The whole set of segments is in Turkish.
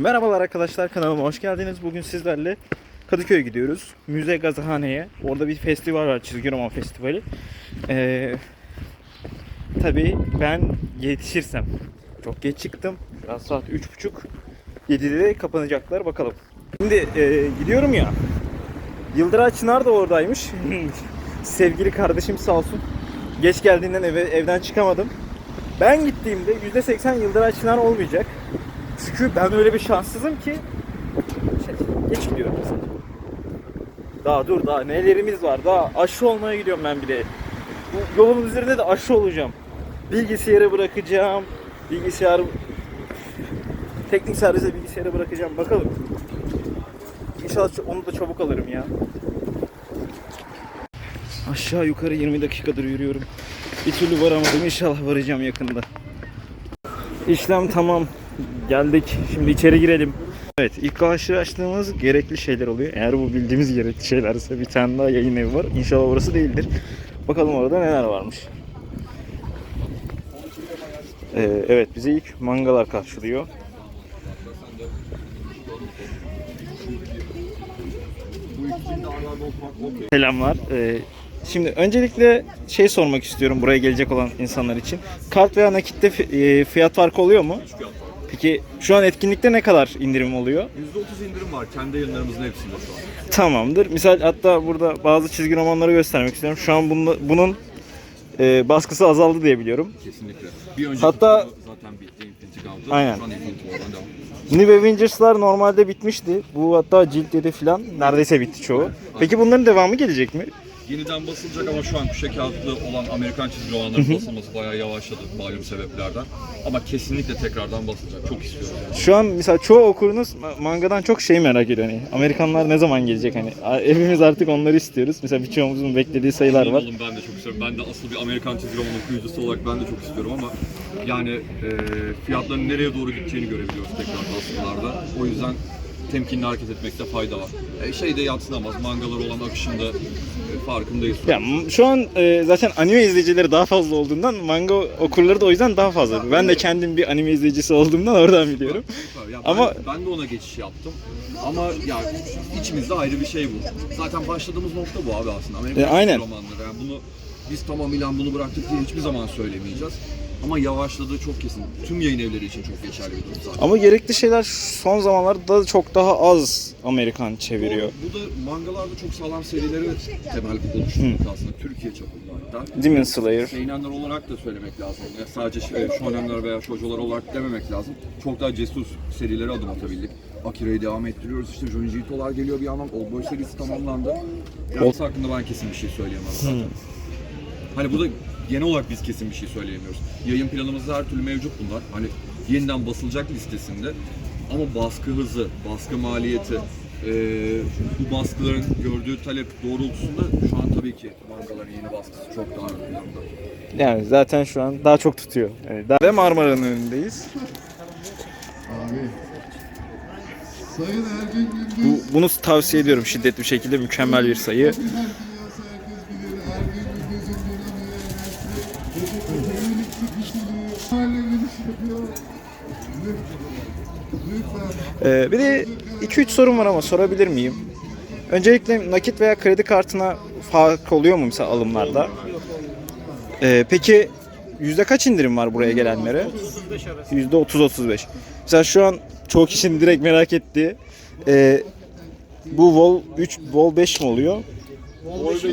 Merhabalar arkadaşlar kanalıma hoş geldiniz. Bugün sizlerle Kadıköy'e gidiyoruz. Müze Gazhane'ye. Orada bir festival var. Çizgi roman festivali. Ee, tabii ben yetişirsem. Çok geç çıktım. Şu saat 3.30. 7'de de kapanacaklar. Bakalım. Şimdi e, gidiyorum ya. Yıldıray Çınar da oradaymış. Sevgili kardeşim sağ olsun. Geç geldiğinden eve, evden çıkamadım. Ben gittiğimde %80 Yıldıray Çınar olmayacak. Çünkü ben öyle bir şanssızım ki şey, geç gidiyorum mesela. Daha dur daha nelerimiz var. Daha aşı olmaya gidiyorum ben bir de. Bu yolun üzerinde de aşı olacağım. Bilgisayarı bırakacağım. Bilgisayar teknik servise bilgisayarı bırakacağım. Bakalım. İnşallah onu da çabuk alırım ya. Aşağı yukarı 20 dakikadır yürüyorum. Bir türlü varamadım. İnşallah varacağım yakında. İşlem tamam. Geldik. Şimdi içeri girelim. Evet ilk karşılaştığımız gerekli şeyler oluyor. Eğer bu bildiğimiz gerekli şeylerse bir tane daha yayın evi var. İnşallah orası değildir. Bakalım orada neler varmış. Ee, evet bizi ilk mangalar karşılıyor. Selamlar. Ee, şimdi öncelikle şey sormak istiyorum buraya gelecek olan insanlar için. Kart veya nakitte e, fiyat farkı oluyor mu? Peki şu an etkinlikte ne kadar indirim oluyor? %30 indirim var kendi yayınlarımızın hepsinde şu an. Tamamdır. Misal hatta burada bazı çizgi romanları göstermek istiyorum. Şu an bunun, bunun e, baskısı azaldı diye biliyorum. Kesinlikle. Bir önceki Hatta- zaten bitti kaldı. Aynen. Şu an Infinity War'dan devam. New Avengers'lar normalde bitmişti. Bu hatta cilt 7 falan neredeyse bitti çoğu. Peki bunların devamı gelecek mi? Yeniden basılacak ama şu an kuşa kağıtlı olan Amerikan çizgi romanların basılması bayağı yavaşladı malum sebeplerden. Ama kesinlikle tekrardan basılacak. Çok istiyorum. Yani. Şu an mesela çoğu okurunuz ma- mangadan çok şey merak ediyor hani. Amerikanlar ne zaman gelecek hani. Hepimiz artık onları istiyoruz. Mesela birçoğumuzun beklediği sayılar var. Olun ben de çok istiyorum. Ben de asıl bir Amerikan çizgi roman okuyucusu olarak ben de çok istiyorum ama yani e, fiyatların nereye doğru gideceğini görebiliyoruz tekrar baskılarda. O yüzden temkinli hareket etmekte fayda var. E, şey de yatsınamaz. Mangalar olan akışında farkındayız. Ya şu an e, zaten anime izleyicileri daha fazla olduğundan manga okurları da o yüzden daha fazla. Ben de kendim bir anime izleyicisi olduğumdan oradan biliyorum. Süper. Ya Ama- ben, ben de ona geçiş yaptım. Ama ya içimizde ayrı bir şey bu. Zaten başladığımız nokta bu abi aslında. Amerikan E, aynen. romanları. Yani bunu biz tamamıyla bunu bıraktık diye hiçbir zaman söylemeyeceğiz. Ama yavaşladığı çok kesin. Tüm yayın evleri için çok geçerli bir durum zaten. Ama gerekli şeyler son zamanlarda çok daha az Amerikan çeviriyor. Bu, bu da mangalarda çok sağlam serileri temel oluşturmak aslında. Türkiye çapında hatta. Demon Slayer. Seynenler olarak da söylemek lazım. Ya sadece şey, shonenler veya shoujo'lar olarak dememek lazım. Çok daha cesur serileri adım atabildik. Akira'yı devam ettiriyoruz. İşte Junji Ito'lar geliyor bir yandan. Old Boy serisi tamamlandı. Yalnız hakkında ben kesin bir şey söyleyemem zaten. Hani bu da genel olarak biz kesin bir şey söyleyemiyoruz. Yayın planımızda her türlü mevcut bunlar. Hani yeniden basılacak listesinde. Ama baskı hızı, baskı maliyeti, eee, bu baskıların gördüğü talep doğrultusunda şu an tabii ki mangaların yeni baskısı çok daha ön planda. Yani zaten şu an daha çok tutuyor. Yani daha... Ve Marmara'nın önündeyiz. Sayın Ergün Gündüz, Bu, bunu tavsiye ediyorum şiddetli bir şekilde mükemmel bir sayı. Ee, bir de 2-3 sorum var ama sorabilir miyim? Öncelikle nakit veya kredi kartına fark oluyor mu mesela alımlarda? Ee, peki yüzde kaç indirim var buraya gelenlere? Yüzde 30-35. Mesela şu an çoğu kişinin direkt merak ettiği e, bu Vol 3, Vol 5 mi oluyor?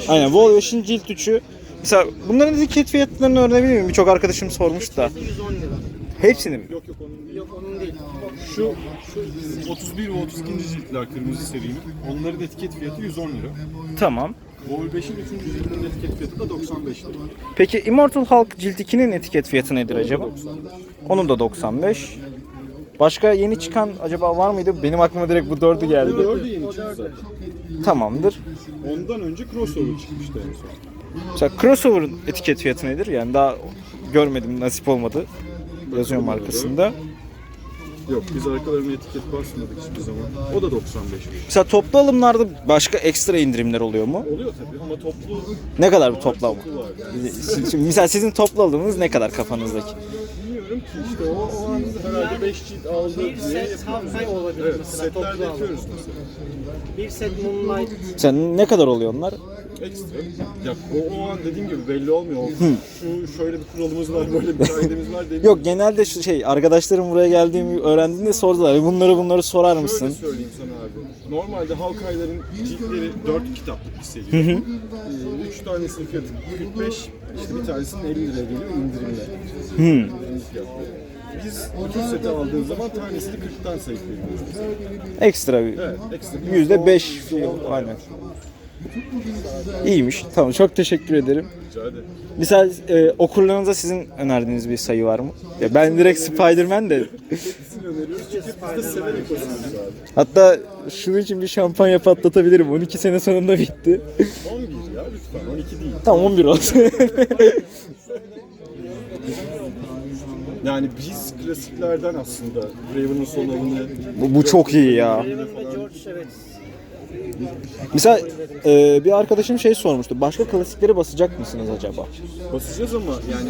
Aynen Vol 5'in cilt 3'ü. Mesela bunların etiket fiyatlarını öğrenebilir miyim? Birçok arkadaşım sormuş da. 110 lira. Hepsini mi? Yok onun değil. Şu, şu 31 ve 32. ciltler kırmızı serinin. Onların etiket fiyatı 110 lira. Tamam. Vol 5'in 3. cildinin etiket fiyatı da 95 lira. Peki Immortal Hulk cilt 2'nin etiket fiyatı nedir acaba? Onun da 95. Başka yeni çıkan acaba var mıydı? Benim aklıma direkt bu dördü geldi. 4'ü yeni çıktı zaten. Tamamdır. Ondan önce crossover çıkmıştı en son. Mesela crossover'ın etiket fiyatı nedir? Yani daha görmedim, nasip olmadı. Yazıyor markasında. Yok biz arkalarına etiket basmadık hiçbir zaman. O da 95 lira. Mesela toplu alımlarda başka ekstra indirimler oluyor mu? Oluyor tabii ama toplu Ne kadar bir toplam? Şimdi mesela sizin toplu alımınız ne kadar kafanızdaki? Bilmiyorum ki işte o, o an herhalde 5 cilt aldı Bir diye set yapıyoruz. Hawkeye olabilir Evet, mesela, setlerde toplu yapıyoruz mesela. Bir set Moonlight Sen ne kadar oluyor onlar? Ekstra. Ya o, o an dediğim gibi belli olmuyor. Şu şöyle bir kuralımız var, böyle bir kaidemiz var demiyor. Yok genelde şu şey arkadaşlarım buraya geldiğimi öğrendiğinde sordular. Bunları bunları sorar Şöyle mısın? söyleyeyim sana abi. Normalde Hawkeye'ların ciltleri 4 kitaplık bir seri. 3 tanesinin fiyatı 45, işte bir tanesinin 50 liraya geliyor indirimle. İndirimli. Biz bütün seti aldığımız zaman tanesini 40'tan sayıp veriyoruz. Ekstra bir. Evet, ekstra bir Yüzde beş %10 şey, oldu. aynen. İyiymiş. Tamam çok teşekkür ederim. Rica ederim. Mesela e, okurlarınıza sizin önerdiğiniz bir sayı var mı? Ya ben direkt Spider-Man de. Hatta şunun için bir şampanya patlatabilirim. 12 sene sonunda bitti. 11 ya lütfen, 12 değil. Tam 11 olsun. Yani biz klasiklerden aslında Raven'ın son bu, bu çok iyi ya. Raven ve George evet. Mesela e, bir arkadaşım şey sormuştu. Başka klasikleri basacak mısınız acaba? basacağız ama yani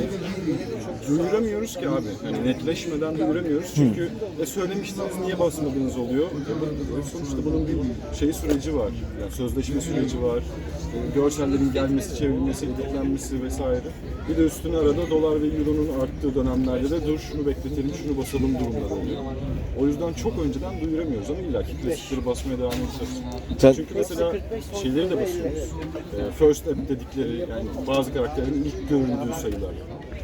duyuramıyoruz ki abi. Yani netleşmeden duyuramıyoruz çünkü e söylemiştiniz niye basmadınız oluyor. E, sonuçta bunun bir şey süreci var. Yani sözleşme süreci var. E, görsellerin gelmesi, çevrilmesi, editlenmesi vesaire. Bir de üstüne arada dolar ve euronun arttığı dönemlerde de dur şunu bekletelim, şunu basalım durumları oluyor. O yüzden çok önceden duyuramıyoruz ama illa ki klasikleri basmaya devam edeceğiz. Sen- Çünkü mesela şeyleri de basıyoruz. Ee, first app dedikleri yani bazı karakterlerin ilk göründüğü sayılar.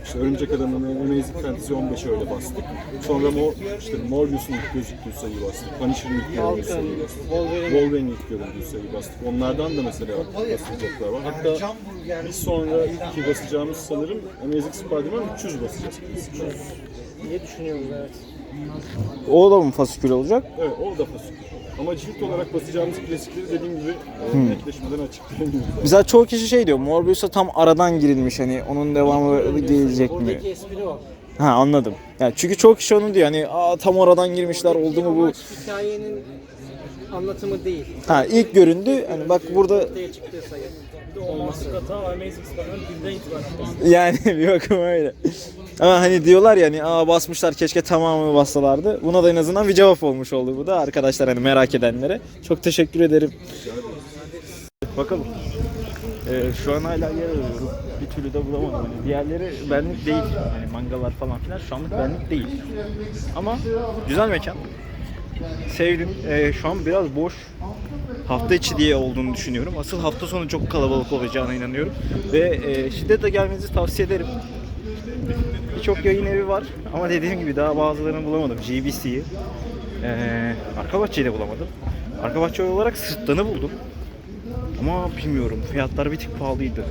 İşte Örümcek Adam'ın Amazing Fantasy 15'i öyle bastık. Sonra Mor, işte Morbius'un ilk gözüktüğü sayıyı bastık. Punisher'ın ilk göründüğü sayıyı bastık. Wolverine. Wolverine'in ilk göründüğü sayıyı bastık. Onlardan da mesela basacaklar var. Hatta bir sonraki basacağımız sanırım Amazing Spider-Man 300 basacağız. diye düşünüyoruz evet. O da mı fasikül olacak? Evet o da fasikül. Ama cilt olarak basacağımız klasikleri dediğim gibi e, netleşmeden açıklayamıyoruz. Mesela çoğu kişi şey diyor. Morbius'a tam aradan girilmiş hani onun devamı gelecek mi? Buradaki espri o. Ha anladım. Yani çünkü çoğu kişi onu diyor hani Aa, tam oradan girmişler oldu mu bu? Hikayenin anlatımı değil. Ha ilk göründü. Hani bak burada Ortaya çıktığı sayı. Olması. yani bir bakıma öyle. Ama hani diyorlar ya hani aa basmışlar keşke tamamını bassalardı. Buna da en azından bir cevap olmuş oldu bu da arkadaşlar hani merak edenlere. Çok teşekkür ederim. Bakalım. Ee, şu an hala yer arıyorum. Bir türlü de bulamadım. Hani diğerleri benlik değil. Hani mangalar falan filan şu anlık benlik değil. Ama güzel mekan. Sevdim. Ee, şu an biraz boş. Hafta içi diye olduğunu düşünüyorum. Asıl hafta sonu çok kalabalık olacağına inanıyorum. Ve e, şiddetle gelmenizi tavsiye ederim. Birçok yayın evi var ama dediğim gibi daha bazılarını bulamadım. GBC'yi. Ee, arka bahçeyi de bulamadım. Arka bahçe olarak sırtlanı buldum. Ama bilmiyorum fiyatlar bir tık pahalıydı.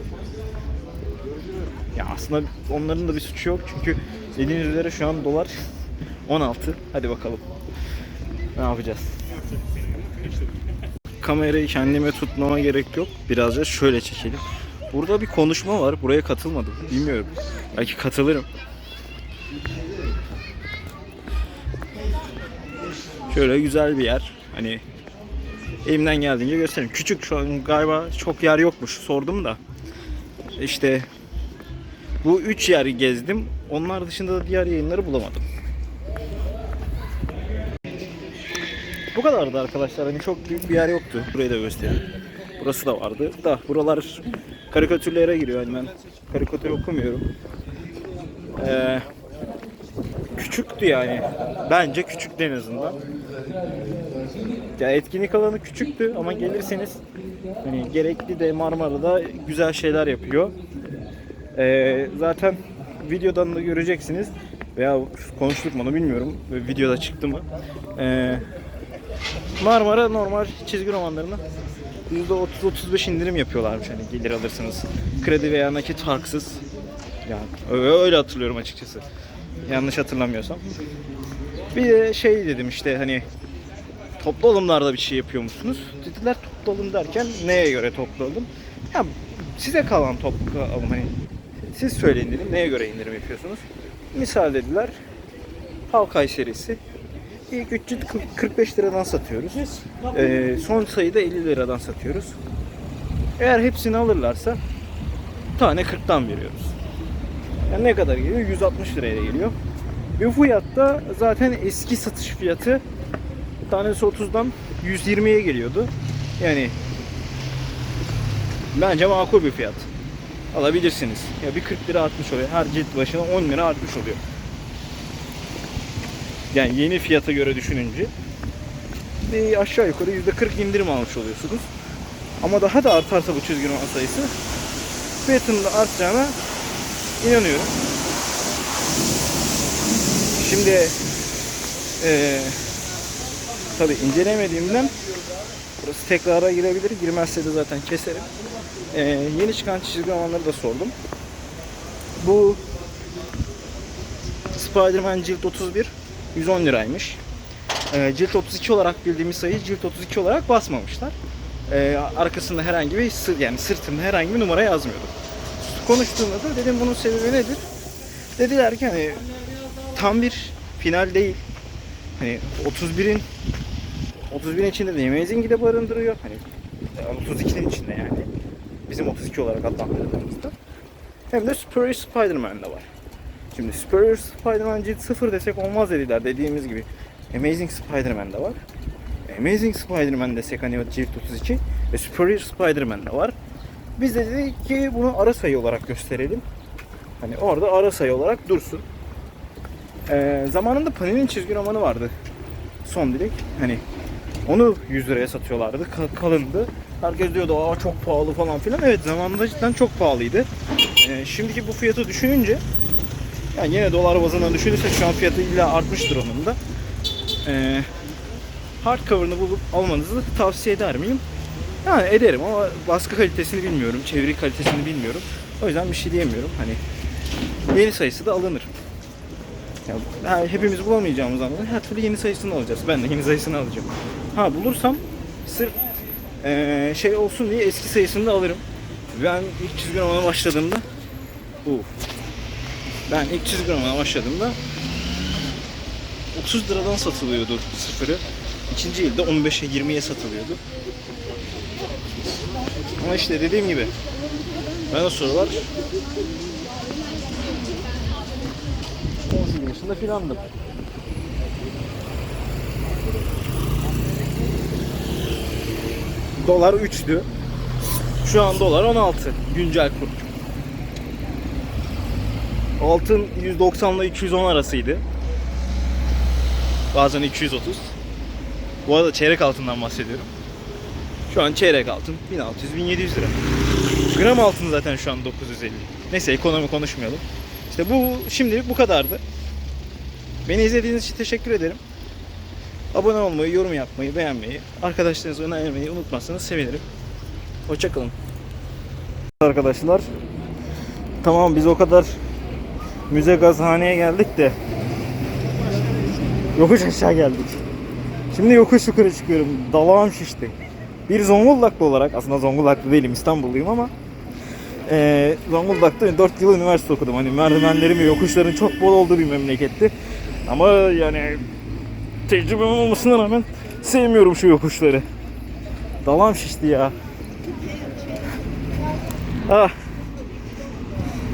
Ya aslında onların da bir suçu yok çünkü dediğiniz üzere şu an dolar 16. Hadi bakalım. Ne yapacağız? Kamerayı kendime tutmama gerek yok. Birazca şöyle çekelim. Burada bir konuşma var. Buraya katılmadım. Bilmiyorum. Belki katılırım. Şöyle güzel bir yer. Hani elimden geldiğince göstereyim. Küçük şu an galiba çok yer yokmuş. Sordum da. İşte bu üç yer gezdim. Onlar dışında da diğer yayınları bulamadım. Bu kadardı arkadaşlar. Hani çok büyük bir yer yoktu. Burayı da göstereyim. Burası da vardı. Da buralar karikatürlere giriyor. Hani ben karikatür okumuyorum. Ee, küçüktü yani. Bence küçüktü en azından. Ya etkinlik alanı küçüktü ama gelirseniz hani gerekli de Marmara'da güzel şeyler yapıyor. Ee, zaten videodan da göreceksiniz veya konuştuk mu bilmiyorum. Videoda çıktı mı? Ee, Marmara normal çizgi romanlarına %30-35 indirim yapıyorlarmış hani gelir alırsınız. Kredi veya nakit farksız. Yani öyle hatırlıyorum açıkçası. Yanlış hatırlamıyorsam. Bir de şey dedim işte hani toplu alımlarda bir şey yapıyor musunuz? Dediler toplu alım derken neye göre toplu alım? Ya size kalan toplu alım hani siz söyleyin dedim neye göre indirim yapıyorsunuz? Misal dediler Halkay serisi İlk 345 liradan satıyoruz. Ee, son sayıda 50 liradan satıyoruz. Eğer hepsini alırlarsa tane 40'tan veriyoruz. Yani ne kadar geliyor? 160 liraya geliyor. Bu fiyatta zaten eski satış fiyatı tanesi 30'dan 120'ye geliyordu. Yani bence makul bir fiyat. Alabilirsiniz. Ya bir 40 lira artmış oluyor. Her cilt başına 10 lira artmış oluyor. Yani yeni fiyata göre düşününce bir aşağı yukarı %40 indirim almış oluyorsunuz. Ama daha da artarsa bu çizgi roman sayısı fiyatının da artacağına inanıyorum. Şimdi eee tabi incelemediğimden burası tekrara girebilir. Girmezse de zaten keserim. Eee, yeni çıkan çizgi romanları da sordum. Bu Spider-Man Cilt 31 110 liraymış. Eee, cilt 32 olarak bildiğimiz sayı cilt 32 olarak basmamışlar. Eee, arkasında herhangi bir yani sırtında herhangi bir numara yazmıyordu. Konuştuğumda da dedim bunun sebebi nedir? Dediler ki hani tam bir final değil. Hani 31'in 31'in içinde de Amazing'i de barındırıyor. Hani 32'nin içinde yani. Bizim 32 olarak adlandırdığımızda. Hem de Superior Spider-Man de var. Şimdi Superior Spider-Man cilt 0 desek olmaz dediler dediğimiz gibi. Amazing Spider-Man de var. Amazing Spider-Man desek hani cilt 32 ve Superior Spider-Man de var. Biz de dedik ki bunu ara sayı olarak gösterelim. Hani orada ara sayı olarak dursun. Ee, zamanında Panini çizgi romanı vardı. Son dilek. Hani onu 100 liraya satıyorlardı. Ka- kalındı. Herkes diyordu aa çok pahalı falan filan. Evet zamanında cidden çok pahalıydı. Ee, şimdiki bu fiyatı düşününce yani yine dolar bazından düşünürsek şu an fiyatı illa artmıştır onun da. Ee, hardcover'ını bulup almanızı tavsiye eder miyim? Yani ederim ama baskı kalitesini bilmiyorum, çeviri kalitesini bilmiyorum. O yüzden bir şey diyemiyorum. Hani yeni sayısı da alınır. Ya, ha, hepimiz bulamayacağımız anlamda her türlü yeni sayısını alacağız. Ben de yeni sayısını alacağım. Ha bulursam sırf eee, şey olsun diye eski sayısını da alırım. Ben ilk çizgi romana başladığımda bu. Ben ilk çizgi romana başladığımda 30 liradan satılıyordu sıfırı. İkinci yılda 15'e 20'ye satılıyordu. Ama işte dediğim gibi ben o sıralar 18 yaşında filandım. Dolar 3'tü. Şu an dolar 16 güncel kur. Altın 190 ile 210 arasıydı. Bazen 230. Bu arada çeyrek altından bahsediyorum. Şu an çeyrek altın 1600-1700 lira. Gram altın zaten şu an 950. Neyse ekonomi konuşmayalım. İşte bu şimdilik bu kadardı. Beni izlediğiniz için teşekkür ederim. Abone olmayı, yorum yapmayı, beğenmeyi, arkadaşlarınıza önermeyi unutmazsanız sevinirim. Hoşçakalın. Arkadaşlar tamam biz o kadar müze gazhaneye geldik de yokuş aşağı geldik. Şimdi yokuş yukarı çıkıyorum. Dalağım şişti. Bir Zonguldaklı olarak aslında Zonguldaklı değilim İstanbulluyum ama eee Zonguldak'ta 4 yıl üniversite okudum. Hani merdivenlerin ve yokuşların çok bol olduğu bir memleketti. Ama yani tecrübem olmasına rağmen sevmiyorum şu yokuşları. Dalağım şişti ya. Ah